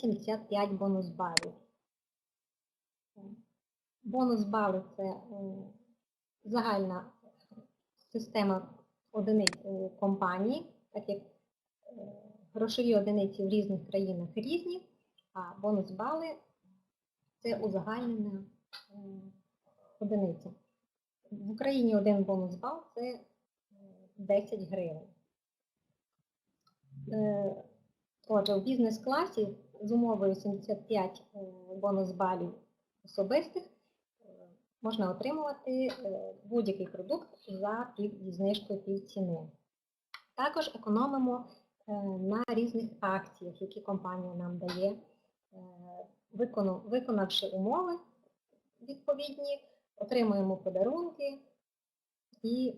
75 бонус балів. Бонус бали це е, загальна система одиниць у компанії, так як е, грошові одиниці в різних країнах різні, а бонус бали це узагальнена е, одиниця. В Україні один бонус бал це е, 10 гривень. Е, Отже, у бізнес-класі з умовою 75 е, бонус балів особистих е, можна отримувати е, будь-який продукт за пів, знижкою півціни. Також економимо на різних акціях, які компанія нам дає, виконавши умови відповідні, отримуємо подарунки і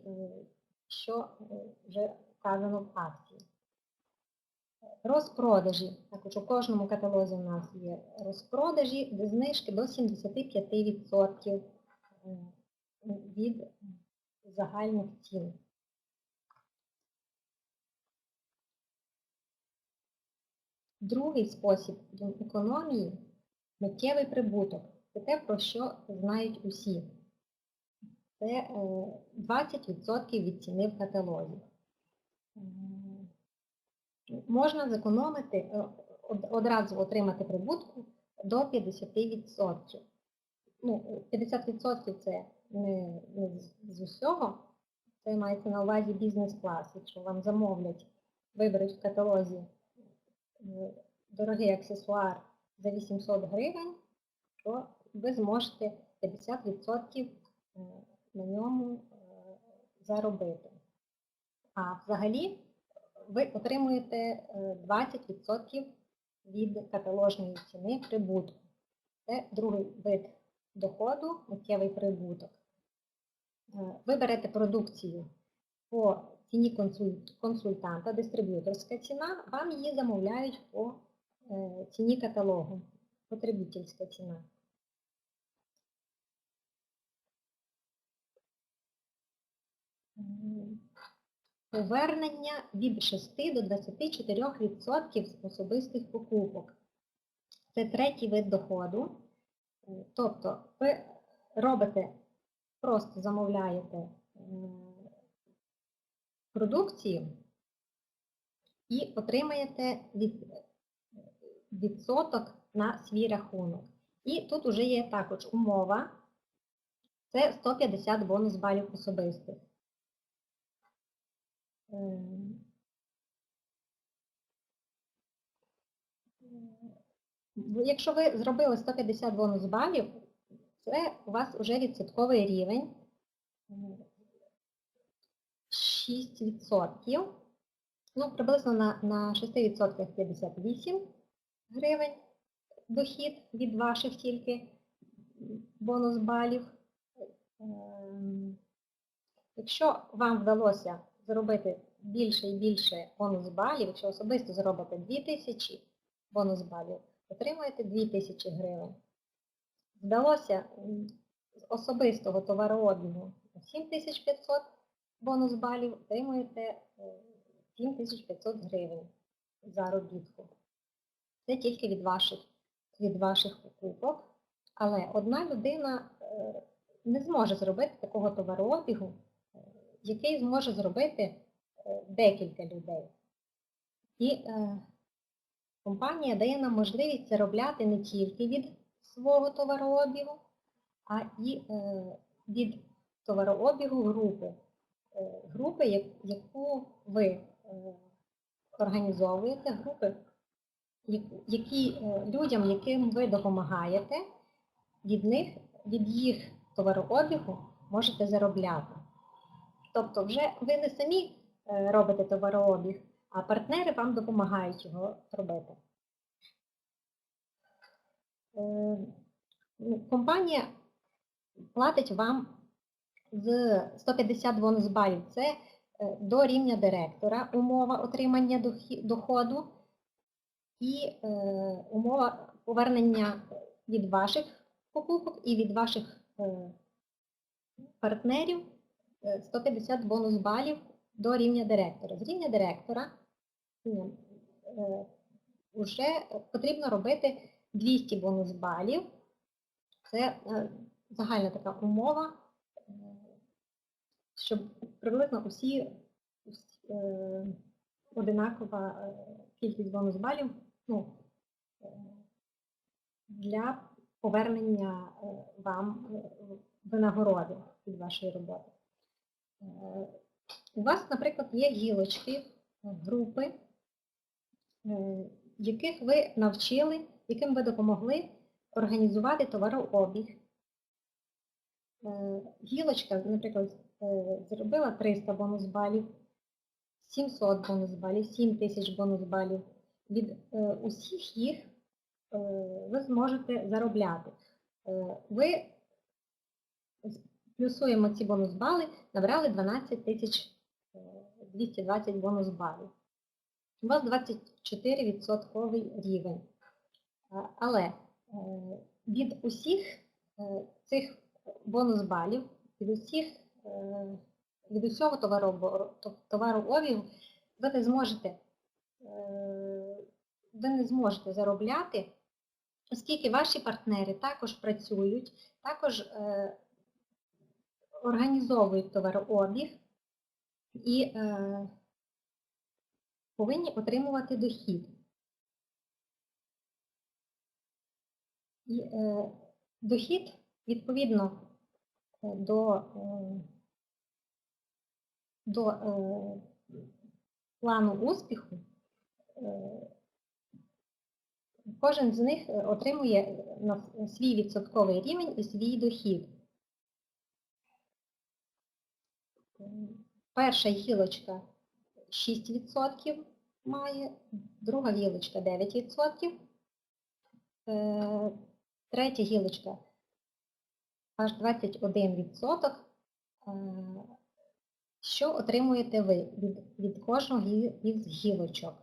що вже вказано в акції. Розпродажі. Також у кожному каталозі у нас є розпродажі, де знижки до 75% е, від загальних цін. Другий спосіб економії миттєвий прибуток. Це те, про що знають усі. Це е, 20% від ціни в каталозі. Можна зекономити, е, одразу отримати прибутку до 50%. Ну, 50% це не, не з- усього, це мається на увазі бізнес-клас. Якщо вам замовлять, виберуть в каталозі е, дорогий аксесуар за 800 гривень, то ви зможете 50% е, на ньому заробити. А взагалі ви отримуєте е, 20% від каталожної ціни прибутку. Це другий вид доходу, миттєвий прибуток. Е, Ви берете продукцію по ціні консультанта, дистриб'юторська ціна, вам її замовляють по е, ціні каталогу, потребительська ціна. Повернення від 6 до 24% з особистих покупок. Це третій вид доходу. Тобто ви робите, просто замовляєте продукцію і отримаєте від, відсоток на свій рахунок. І тут вже є також умова. Це 150 бонус балів особистих. Якщо ви зробили 150 бонус балів, це у вас вже відсотковий рівень ем, 6%. Ну, приблизно на, на 6% 58 гривень дохід від ваших тільки бонус балів. Ем, Якщо вам вдалося зробити більше і більше бонус балів, якщо особисто зробите 2000 бонус балів, отримаєте 2000 гривень. Вдалося з особистого товарообігу 7500 бонус балів, отримуєте е, 7500 гривень заробітку. Це тільки від ваших, від ваших покупок. Але одна людина е, не зможе зробити такого товарообігу, е, який зможе зробити е, декілька людей. І е, компанія дає нам можливість заробляти не тільки від свого товарообігу, а і е, від товарообігу групи. Е, Групи, яку ви е, організовуєте, групи, які людям, яким ви допомагаєте, від них, від їх товарообігу можете заробляти. Тобто вже ви не самі е, робите товарообіг, а партнери вам допомагають його робити. Е, ну, Компанія платить вам з 150 бонус балів. Це е, до рівня директора умова отримання доходу і умова повернення від ваших покупок і від ваших партнерів 150 бонус балів до рівня директора. З рівня директора е, вже потрібно робити 200 бонус балів. Це е, загальна така умова, е, щоб приблизно усі е, одинакова е, кількість бонус балів ну, е, для повернення е, вам е, винагороди від вашої роботи. У вас, наприклад, є гілочки, е, групи, е, яких ви навчили, яким ви допомогли організувати товарообіг. Е, Гілочка, наприклад, зробила 300 бонус балів, 700 бонус балів, 7 тисяч бонус балів. Від усіх їх ви зможете заробляти. Ви плюсуємо ці бонус бали, набрали 12 тисяч е, 220 бонус балів. У вас 24% рівень. Е, Але е, від усіх е, цих бонус балів, від е, від усього товарообору- то- ви не зможете е, ви не зможете заробляти, оскільки ваші партнери також працюють, також е, організовують товарообіг і е, повинні отримувати дохід. І е, дохід відповідно е, до, е, до е, плану успіху, е, кожен з них е, отримує свій відсотковий рівень і свій дохід. Е, Перша гілочка 6% має, друга гілочка 9%, е, третя гілочка аж 21%. Е, Що отримуєте ви від, від кожного із гілочок?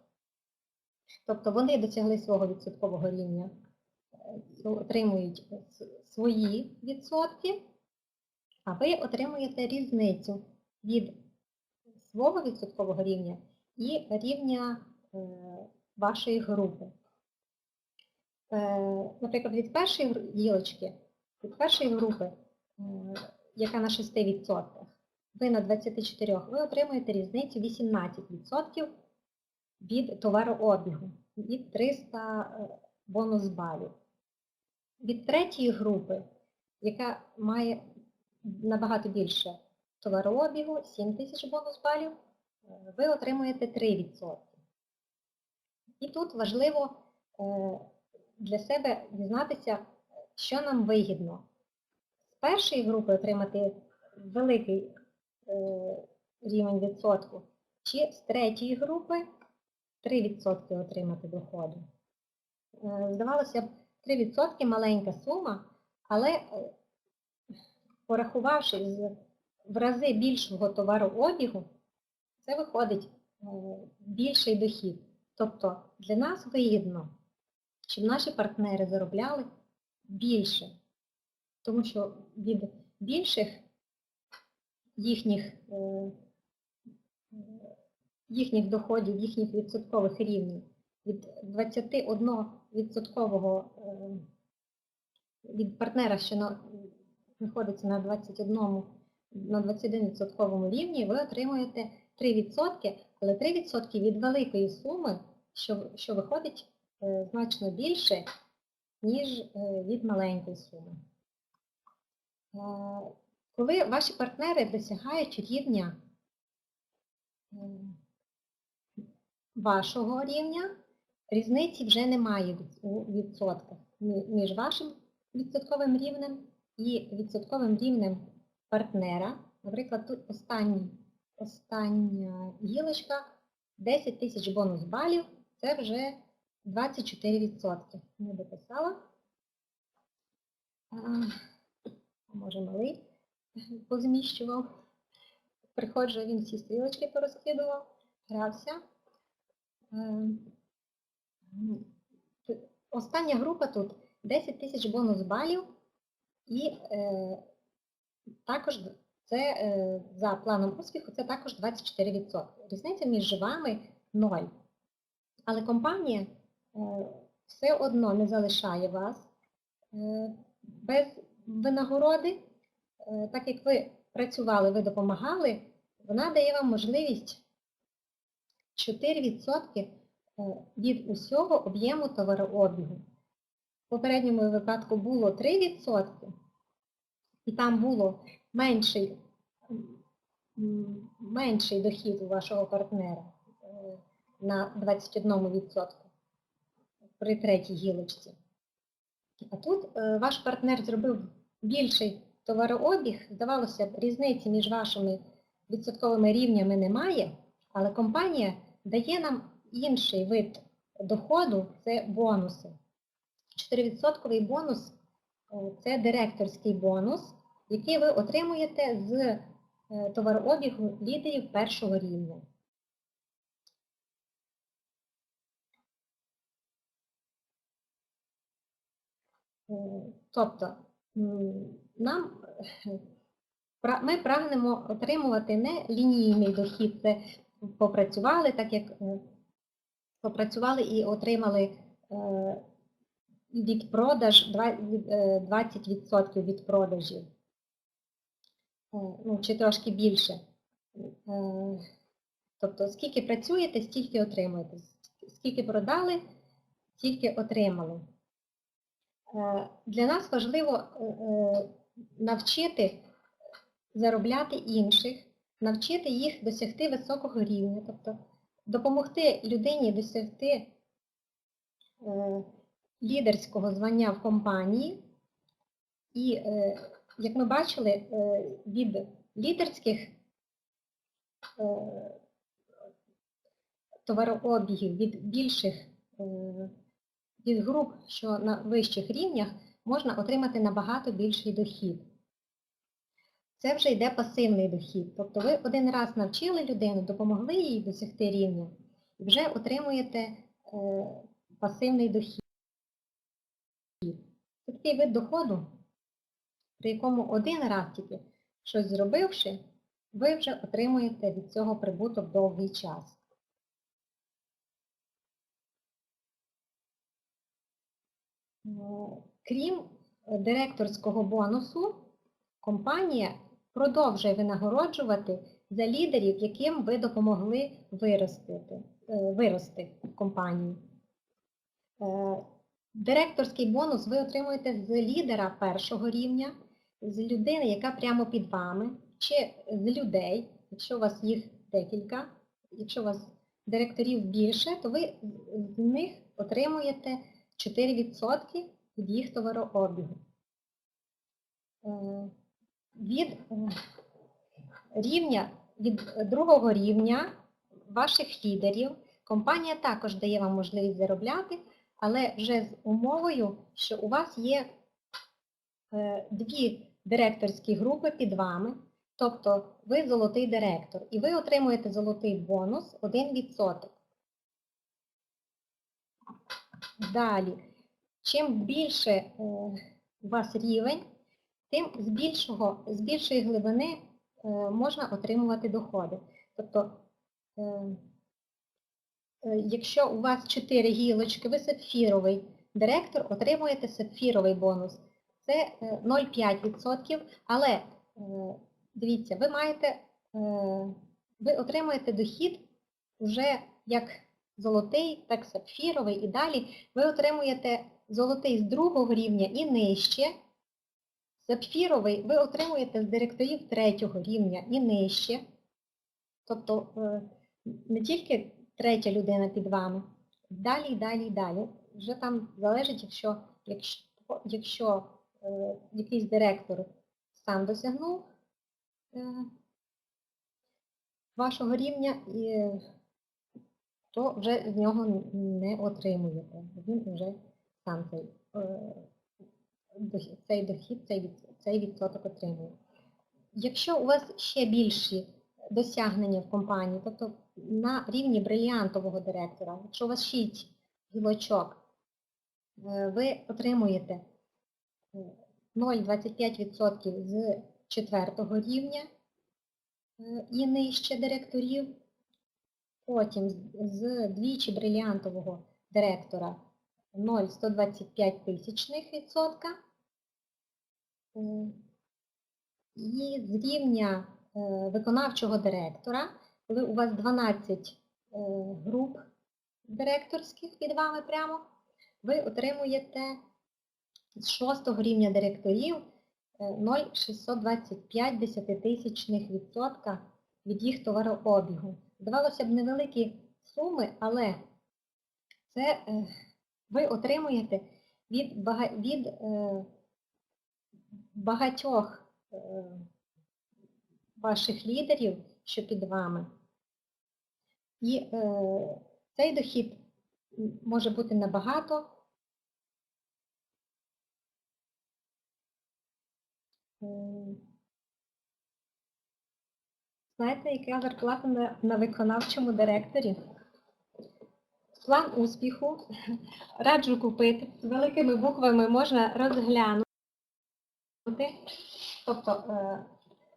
Тобто вони досягли свого відсоткового рівня, е, отримують свої відсотки, а ви отримуєте різницю від свого відсоткового рівня і рівня е, вашої групи. Е, Наприклад, від першої гілочки, від першої групи, е, яка на 6%, ви на 24, ви отримуєте різницю 18% від товарообігу, від 300 е, бонус балів. Від третьої групи, яка має набагато більше товарообігу, 7 тисяч бонус балів, е, ви отримуєте 3%. І тут важливо е, для себе дізнатися, що нам вигідно. З першої групи отримати великий е, рівень відсотку, чи з третьої групи 3% отримати доходу. Здавалося б, 3% маленька сума, але е, порахувавши з в рази більшого товарообігу, це виходить е, більший дохід. Тобто для нас вигідно, щоб наші партнери заробляли більше, тому що від більших їхніх, е, їхніх доходів, їхніх відсоткових рівнів, від 21 відсоткового е, від партнера, що знаходиться на 21 на 21% рівні, ви отримуєте 3%, але 3% від великої суми, що, що виходить е, значно більше, ніж е, від маленької суми. Е, коли ваші партнери досягають рівня вашого рівня, різниці вже немає у відсотках між вашим відсотковим рівнем і відсотковим рівнем партнера. Наприклад, тут останній, остання гілочка 10 тисяч бонус балів, це вже 24%. Не дописала. А, може малий позміщував. Приходжу, він всі стрілочки порозкидував, грався. Е, Остання група тут 10 тисяч бонус балів і е, також це е, за планом успіху це також 24%. Різниця між вами 0. Але компанія е, все одно не залишає вас е, без винагороди. Так як ви працювали, ви допомагали, вона дає вам можливість 4% е, від усього об'єму товарообігу. В попередньому випадку було 3%, і там було менший, менший дохід у вашого партнера е, на 21% при третій гілочці. А тут е, ваш партнер зробив більший товарообіг, здавалося б, різниці між вашими відсотковими рівнями немає, але компанія дає нам інший вид доходу це бонуси. 4% бонус е, це директорський бонус, який ви отримуєте з е, товарообігу лідерів першого рівня. Е, Тобто нам ми прагнемо отримувати не лінійний дохід, це попрацювали, так як е, попрацювали і отримали від продаж два- від, е, 20% від продажів, ну, чи трошки більше. Е, Тобто, скільки працюєте, стільки отримуєте. Скільки продали, стільки отримали. Е, Для нас важливо е, е, навчити заробляти інших, навчити їх досягти високого рівня, тобто допомогти людині досягти е, лідерського звання в компанії. І, е, як ми бачили, е, від лідерських е, товарообігів, від більших е, від груп, що на вищих рівнях, можна отримати набагато більший дохід. Це вже йде пасивний дохід. Тобто ви один раз навчили людину, допомогли їй досягти рівня, і вже отримуєте пасивний дохід. Такий вид доходу, при якому один раз тільки щось зробивши, ви вже отримуєте від цього прибуток довгий час. Е, Крім е, директорського бонусу, компанія продовжує винагороджувати за лідерів, яким ви допомогли виростити, е, вирости в компанії. Е, Директорський бонус ви отримуєте з лідера першого рівня, з людини, яка прямо під вами, чи з людей, якщо у вас їх декілька, якщо у вас директорів більше, то ви з них отримуєте 4% від їх товарообігу. Е, Від е, рівня, від другого рівня ваших лідерів компанія також дає вам можливість заробляти, але вже з умовою, що у вас є е, дві директорські групи під вами, тобто ви золотий директор, і ви отримуєте золотий бонус 1%. Далі, чим більше е, у вас рівень, тим з, більшого, з більшої глибини е, можна отримувати доходи. Тобто, е, якщо у вас 4 гілочки, ви сапфіровий директор, отримуєте сапфіровий бонус. Це е, 0,5%, але е, дивіться, ви маєте, е, ви отримуєте дохід вже як золотий, так сапфіровий і далі ви отримуєте золотий з другого рівня і нижче. Сапфіровий ви отримуєте з директорів третього рівня і нижче. Тобто е, не тільки третя людина під вами, далі, і далі, і далі. Вже там залежить, якщо, якщо, якщо е, якийсь директор сам досягнув е, вашого рівня, то вже з нього не отримуєте. Він вже сам цей, е, цей дохід, цей, відсоток отримує. Якщо у вас ще більші досягнення в компанії, тобто на рівні брильянтового директора, якщо у вас 6 гілочок, е, ви отримуєте е, 0,25% з четвертого рівня е, і нижче директорів, потім з- двічі брильянтового директора 0,125 тисячних відсотка. Е, І з рівня е, виконавчого директора, коли у вас 12 е, груп директорських під вами прямо, ви отримуєте з 6 рівня директорів е, 0,625 десятитисячних відсотка від їх товарообігу. Здавалося б, невеликі суми, але це е, ви отримуєте від, від е, багатьох е, ваших лідерів, що під вами. І е, цей дохід може бути набагато Знаєте, яка зарплата на, на виконавчому директорі? План успіху раджу купити. З великими буквами можна розглянути. Тобто е,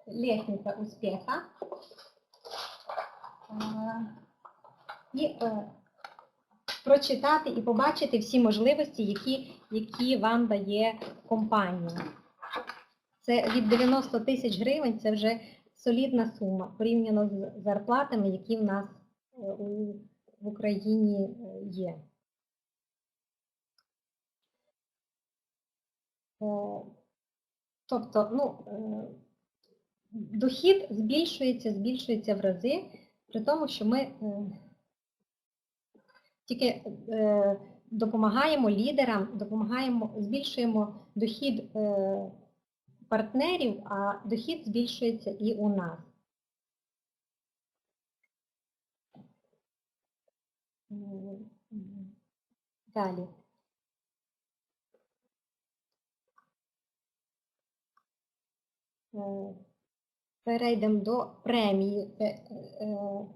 лестниця успіха. Е, і е, прочитати і побачити всі можливості, які, які вам дає компанія. Це від 90 тисяч гривень, це вже солідна сума порівняно з зарплатами, які в нас е, в Україні е, є. Е, Тобто, ну, дохід збільшується, збільшується в рази, при тому, що ми тільки допомагаємо лідерам, допомагаємо, збільшуємо дохід партнерів, а дохід збільшується і у нас. Далі. Перейдемо до премії е, е,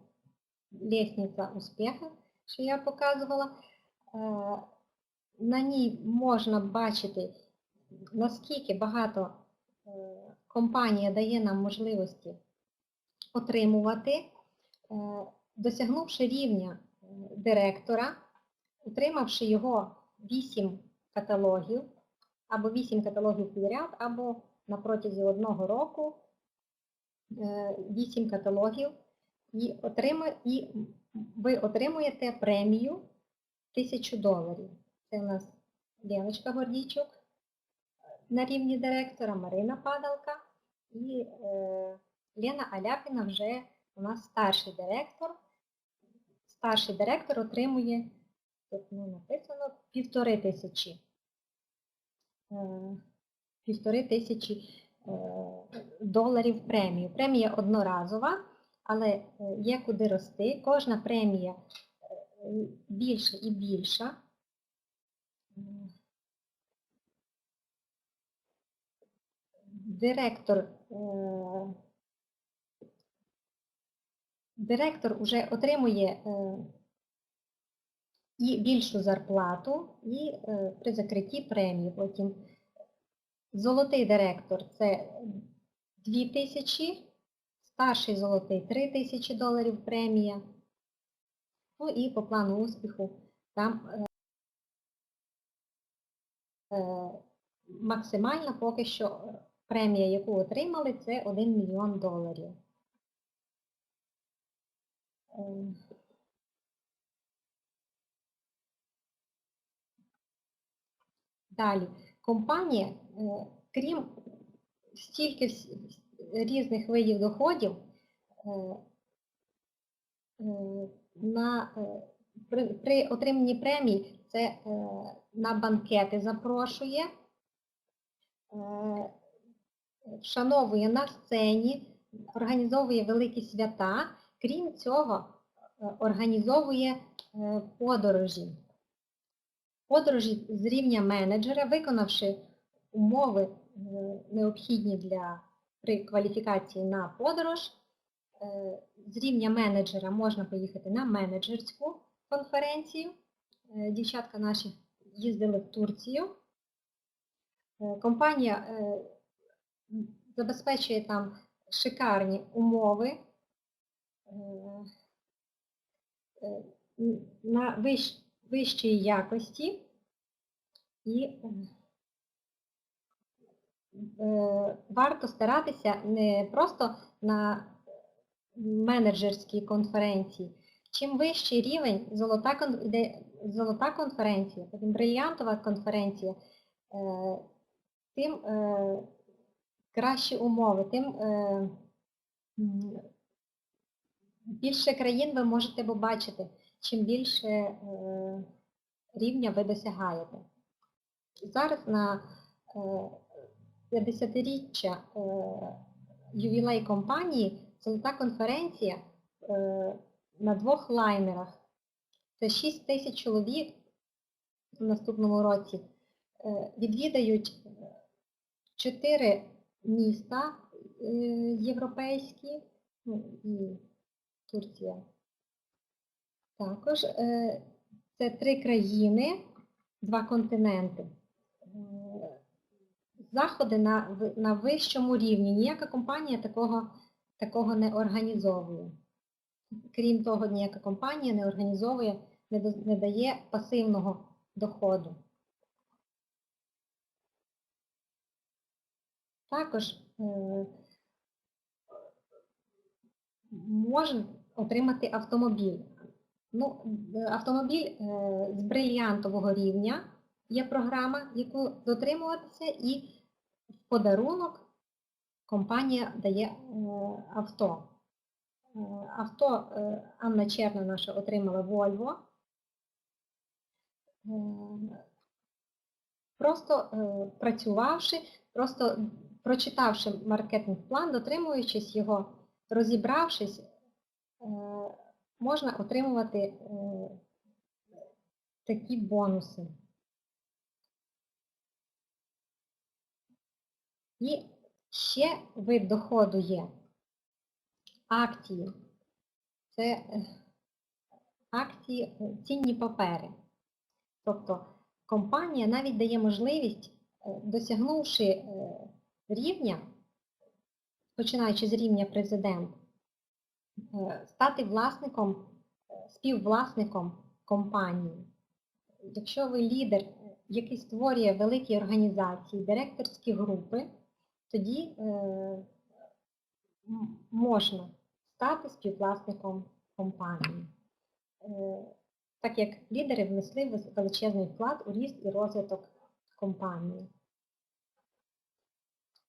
Лестниця успіху, що я показувала. Е, На ній можна бачити, наскільки багато компанія дає нам можливості отримувати, Е, досягнувши рівня е, директора, отримавши його 8 каталогів, або 8 каталогів підряд, або на протязі одного року 8 каталогів, і, отрима, і ви отримуєте премію 1000 доларів. Це у нас Леночка Гордійчук на рівні директора, Марина Падалка і е, Лена Аляпіна вже у нас старший директор. Старший директор отримує, тут не написано, півтори тисячі. Е, півтори тисячі е, доларів премію. Премія одноразова, але е, є куди рости. Кожна премія е, більше і більша. Директор, е, директор вже отримує е, і більшу зарплату, і е, при закритті премії потім. Золотий директор це 2 тисячі, старший золотий 3 тисячі доларів премія. Ну і по плану успіху там максимальна поки що премія, яку отримали, це 1 мільйон доларів. Е, Далі, компанія, е, крім стільки різних видів доходів, е, е, на, при, при отриманні премій це на банкети запрошує, вшановує на сцені, організовує великі свята, крім цього, е, організовує е, подорожі подорожі з рівня менеджера, виконавши умови е, необхідні для при кваліфікації на подорож, з рівня менеджера можна поїхати на менеджерську конференцію. Дівчатка наші їздили в Турцію. Компанія забезпечує там шикарні умови е, е, на вищ- вищої якості І е, варто старатися не просто на менеджерській конференції. Чим вищий рівень, золота, золота конференція, брильянтова конференція, тим кращі умови, тим е, більше країн ви можете побачити, чим більше е, рівня ви досягаєте. Зараз на е, 50-річчя е, ювілей компанії Золота конференція на двох лайнерах. Це 6 тисяч чоловік в наступному році відвідають чотири міста е, європейські ну, і Турція. Також е, це три країни, два континенти. Е, Заходи на, на вищому рівні. Ніяка компанія такого, такого не організовує. Крім того, ніяка компанія не організовує, не, да- не дає пасивного доходу. Також е, можна отримати автомобіль. Ну, е, автомобіль е, з брильянтового рівня є програма, яку дотримуватися, і в подарунок компанія дає авто. Авто Анна Черна наша отримала. Е, Просто працювавши, просто прочитавши маркетинг-план, дотримуючись його, розібравшись, е, можна отримувати е, такі бонуси. І ще вид доходу є акції. Це е, акції, цінні папери. Тобто компанія навіть дає можливість, досягнувши рівня, починаючи з рівня президент, е, стати власником, е, співвласником компанії. Якщо ви лідер, е, який створює великі організації, директорські групи, тоді можна стати співвласником компанії. Так як лідери внесли величезний вклад у ріст і розвиток компанії.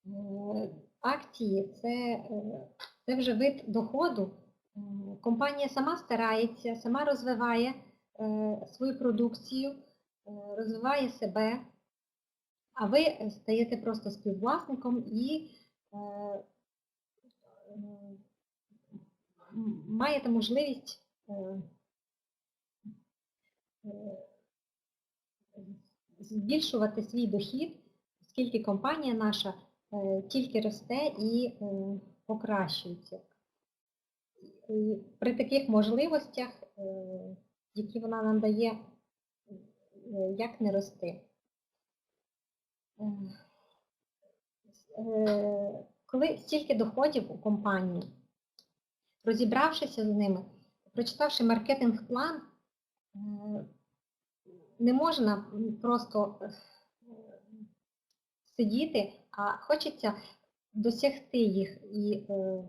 Е, Акції це, е, це вже вид доходу. Компанія сама старається, сама розвиває е, свою продукцію, розвиває себе, а ви стаєте просто співвласником і маєте можливість збільшувати свій дохід, оскільки компанія наша тільки росте і е, покращується. І при таких можливостях, е, які вона нам дає, е, як не рости. Е, е, Коли стільки доходів у компанії, розібравшися з ними, прочитавши маркетинг-план, е, не можна просто е, сидіти, а хочеться досягти їх і е,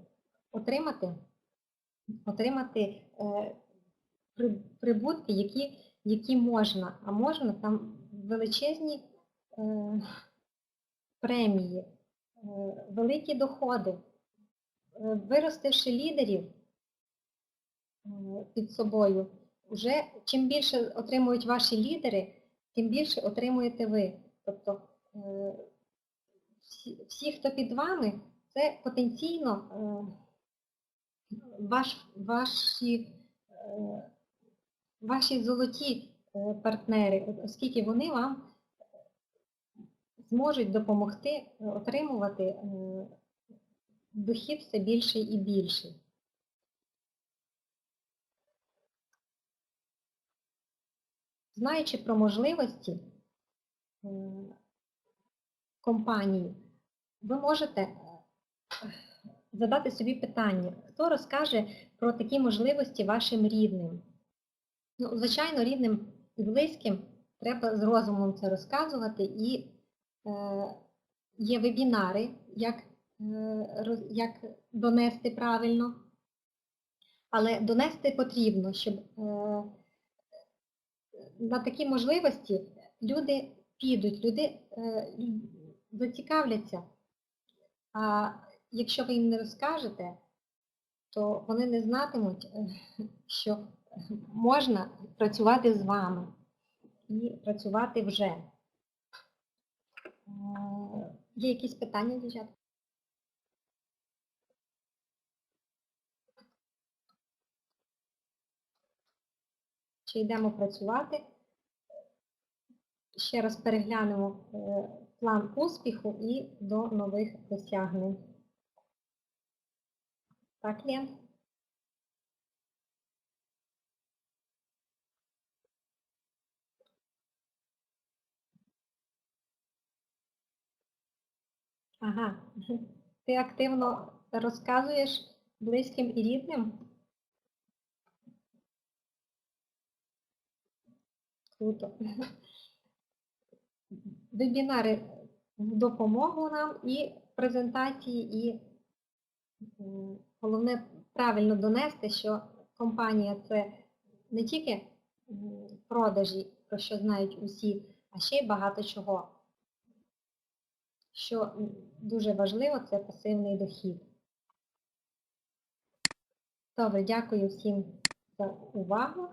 отримати, отримати е, при- прибутки, які, які можна, а можна там величезні е, премії, е, великі доходи. Е, Виростивши лідерів е, під собою, вже чим більше отримують ваші лідери, тим більше отримуєте ви. Тобто е, всі, хто під вами, це потенційно е, ваш, ваші, е, ваші золоті е, партнери, оскільки вони вам зможуть допомогти отримувати дохід все більший і більший. Знаючи про можливості компанії, ви можете е, задати собі питання, хто розкаже про такі можливості вашим рідним. Ну, звичайно, рідним і близьким треба з розумом це розказувати і е, є вебінари, як, е, як донести правильно. Але донести потрібно, щоб е, на такі можливості люди підуть, люди е, зацікавляться. А якщо ви їм не розкажете, то вони не знатимуть, е, що можна працювати з вами і працювати вже. Е, Є якісь питання, дівчата? Чи йдемо працювати? Ще раз переглянемо е, план успіху і до нових досягнень. Так, Лен? Ага. Ти активно розказуєш близьким і рідним? Круто. Вебінари в допомогу нам і презентації, і головне правильно донести, що компанія це не тільки продажі, про що знають усі, а ще й багато чого. Що дуже важливо, це пасивний дохід. Добре, дякую всім за увагу.